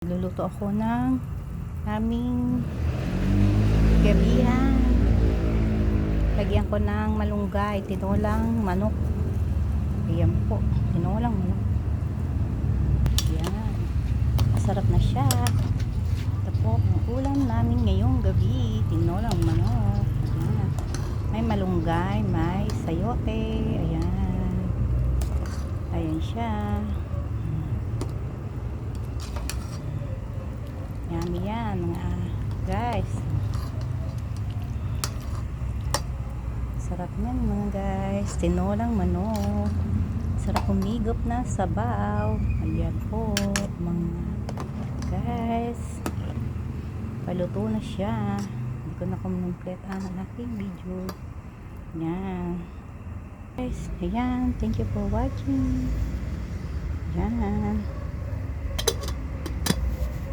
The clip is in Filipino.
Luluto ako ng aming gabihan. Lagyan ko ng malunggay, tinolang manok. Ayan po, tinolang manok. Ayan. Masarap na siya. Ito po, ang ulam namin ngayong gabi. Tinolang manok. Ayan. May malunggay, may sayote. Ayan. Ayan siya. Yummy yan mga guys. Sarap yan mga guys. Tinolang manok. Sarap humigop na sabaw. Ayan po mga guys. Paluto na siya. Hindi ko na kumumplete ang aking video. Yan. Guys, ayan. Thank you for watching.